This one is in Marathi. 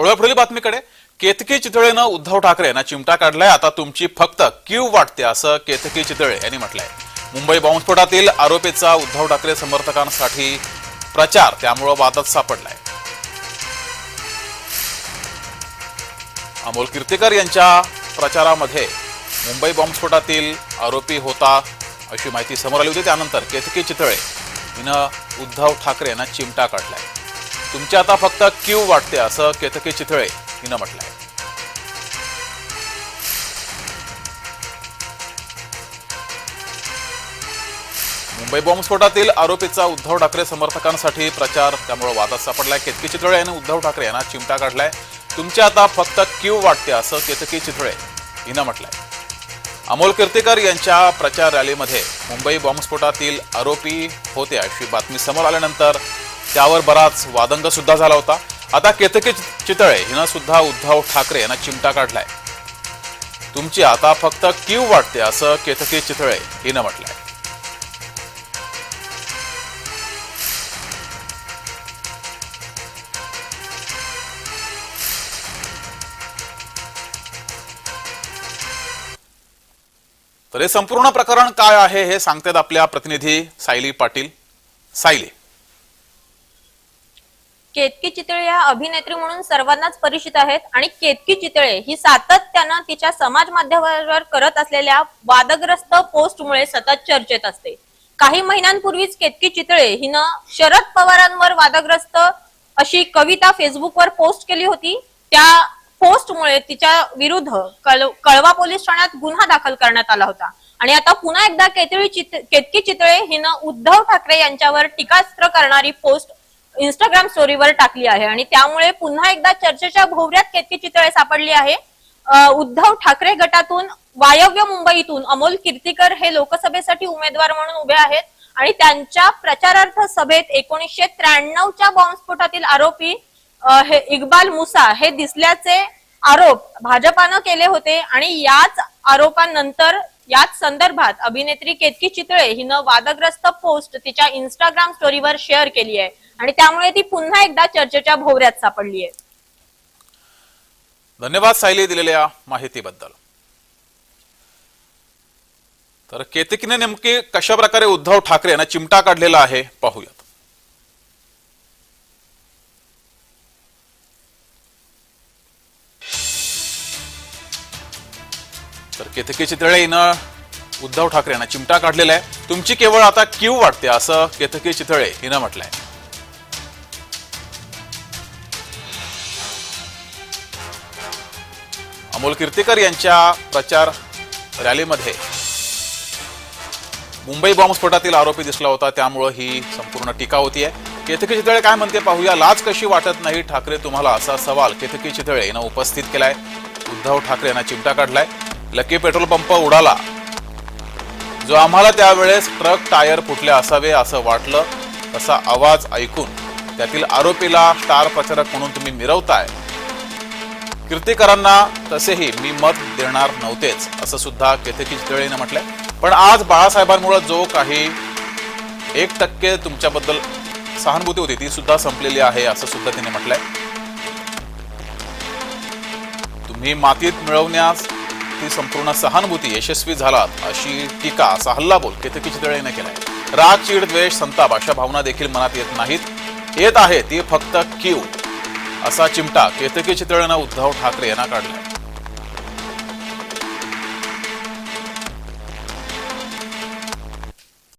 पुढील बातमीकडे. केतकी चितळेनं उद्धव ठाकरे यांना चिमटा काढलाय. आता तुमची फक्त क्यू वाटते असं केतकी चितळे यांनी म्हटलंय. मुंबई बॉम्बस्फोटातील आरोपीचा उद्धव ठाकरे समर्थकांसाठी प्रचार त्यामुळं वादात सापडलाय. अमोल कीर्तीकर यांच्या प्रचारामध्ये मुंबई बॉम्बस्फोटातील आरोपी होता अशी माहिती समोर आली होती. त्यानंतर केतकी चितळे हिनं उद्धव ठाकरे यांना चिमटा काढलाय. तुमची आता फक्त क्यू वाटते असं केतकी चितळे हिनं म्हटलंय. मुंबई बॉम्बस्फोटातील आरोपीचा उद्धव ठाकरे समर्थकांसाठी प्रचार त्यामुळे वादात सापडलाय. केतकी चितळे यांनी उद्धव ठाकरे यांना चिमटा काढलाय. तुमची आता फक्त क्यू वाटते असं केतकी चितळे हिनं म्हटलंय. अमोल कीर्तीकर यांच्या प्रचार रॅलीमध्ये मुंबई बॉम्बस्फोटातील आरोपी होते अशी बातमी समोर आल्यानंतर त्यावर बराच वादंग सुद्धा झाला होता. आता केतकी चितळे हिनं सुद्धा उद्धव ठाकरे यांना चिमटा काढलाय. तुमची आता फक्त क्यू वाटते असं केतकी चितळे हिनं म्हटलंय. तर हे संपूर्ण प्रकरण काय आहे हे सांगतात आपल्या प्रतिनिधी सायली पाटील. सायली. केतकी चितळे या अभिनेत्री म्हणून सर्वांनाच परिचित आहेत आणि केतकी चितळे ही सातत्यानं तिच्या समाज माध्यमावर करत असलेल्या वादग्रस्त पोस्टमुळे सतत चर्चेत असते. काही महिन्यांपूर्वीच केतकी चितळे हिनं शरद पवारांवर वादग्रस्त अशी कविता फेसबुकवर पोस्ट केली होती. त्या पोस्टमुळे तिच्या विरुद्ध कळ- कळवा पोलीस ठाण्यात गुन्हा दाखल करण्यात आला होता. आणि आता पुन्हा एकदा केतळी चित केतकी चितळे हिनं उद्धव ठाकरे यांच्यावर टीकास्त्र करणारी पोस्ट इंस्टाग्राम स्टोरीवर टाकली आहे. आणि त्यामुळे पुन्हा एकदा चर्चेच्या भोवऱ्यात केतकी चितळे सापडली आहे. उद्धव ठाकरे गटातून वायव्य मुंबईतून अमोल कीर्तीकर हे लोकसभेसाठी उमेदवार म्हणून उभे आहेत. आणि त्यांच्या प्रचारार्थ सभेत एकोणीसशे त्र्याण्णवच्या बॉम्बस्फोटातील आरोपी हे इक्बाल मुसा हे दिसल्याचे आरोप भाजपानं केले होते. आणि याच आरोपांनंतर याच संदर्भात अभिनेत्री केतकी चितळे हिनं वादग्रस्त पोस्ट तिच्या इंस्टाग्राम स्टोरीवर शेअर केली आहे. आणि त्यामुळे ती पुन्हा एकदा चर्चेच्या भोवऱ्यात सापडली आहे धन्यवाद सायली दिलेल्या माहितीबद्दल. तर केतकीने नेमके कशा प्रकारे उद्धव ठाकरे यांना चिमटा काढलेला आहे पाहूयात. तर केतकीची चितळे हिनं उद्धव ठाकरे यांना चिमटा काढलेला आहे. तुमची केवळ आता क्यू वाटते असं केतकी चितळे हिनं म्हटलंय. अमोल कीर्तीकर यांच्या प्रचार रॅलीमध्ये मुंबई बॉम्बस्फोटातील आरोपी दिसला होता त्यामुळं ही संपूर्ण टीका होतीये. केतकी चितळे काय म्हणते पाहूया. लाज कशी वाटत नाही ठाकरे तुम्हाला असा सवाल केतकी चितळे यांना उपस्थित केलाय. उद्धव ठाकरे यांना चिमटा काढलाय. लकी पेट्रोल पंप उडाला. जो आम्हाला त्यावेळेस ट्रक टायर फुटले असावे असं वाटलं तसा आवाज ऐकून त्यातील आरोपीला स्टार प्रचारक म्हणून तुम्ही मिरवताय. कीर्तीकरांना तसेही मी मत देणार नव्हतेच असं सुद्धा केतकी चितळेनं म्हटलंय. पण आज बाळासाहेबांमुळे जो काही एक टक्के तुमच्याबद्दल सहानुभूती होती ती सुद्धा संपलेली आहे असं सुद्धा तिने म्हटलंय. तुम्ही मातीत मिळवण्यास ती संपूर्ण सहानुभूती यशस्वी झालात अशी टीका असा हल्लाबोल केतकी चितळेने केलाय. राग चीड द्वेष संताप अशा भावना देखील मनात येत नाहीत. येत आहे ती फक्त क्यू. असा चिमटा केतकी चितळेनं उद्धव ठाकरे यांना काढला